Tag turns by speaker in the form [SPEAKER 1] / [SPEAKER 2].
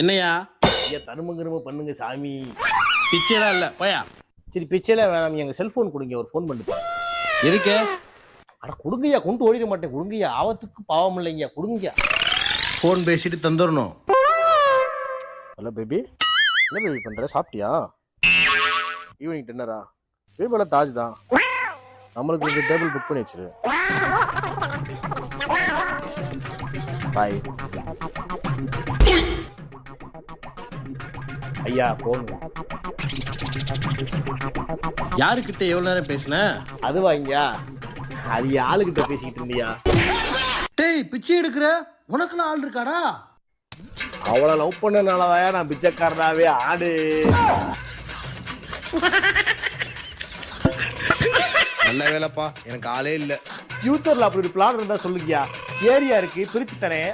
[SPEAKER 1] என்னையா?
[SPEAKER 2] ஐயா தரும கிரும பண்ணுங்க சாமி.
[SPEAKER 1] பிச்சைலாம் இல்ல போயா.
[SPEAKER 2] சரி பிச்சையில வேணாம். எங்க செல்போன் கொடுங்க ஒரு ஃபோன் பண்ணிட்டு.
[SPEAKER 1] எதுக்கு?
[SPEAKER 2] அட கொடுங்கய்யா கொண்டு ஓடிட மாட்டேன். கொடுங்கய்யா ஆபத்துக்கு பாவம் இல்லைங்கய்யா கொடுங்கய்யா.
[SPEAKER 1] ஃபோன் பேசிட்டு தந்துடணும்
[SPEAKER 2] ஹலோ பேபி என்ன பேபி பண்ற? சாப்பிட்டியா? ஈவினிங் டின்னரா பேபியோட தாஜ் தான். நம்மளுக்கு இந்த டேபிள் புக் பண்ணி வச்சிரு. பாய் ஐயா போங்க.
[SPEAKER 1] யாருக்கிட்ட எவ்வளவு நேரம் பேசின?
[SPEAKER 2] அதுவா ஐயா? அது ஆளுகிட்ட பேசிக்கிட்டு இருந்தியா?
[SPEAKER 1] டேய் பிச்சை எடுக்கிற? உனக்குலாம் ஆள் இருக்காடா?
[SPEAKER 2] அவளை லவ் பண்ணனாலதான் நான் பிச்சைக்காரனாவே ஆடு.
[SPEAKER 1] நல்ல வேலைப்பா. எனக்கு ஆளே இல்ல.
[SPEAKER 2] ஃபியூச்சர்ல அப்படி ஒரு பிளான் இருந்தா சொல்லுங்கயா ஏரியா இருக்கு பிரிச்சு தரேன்.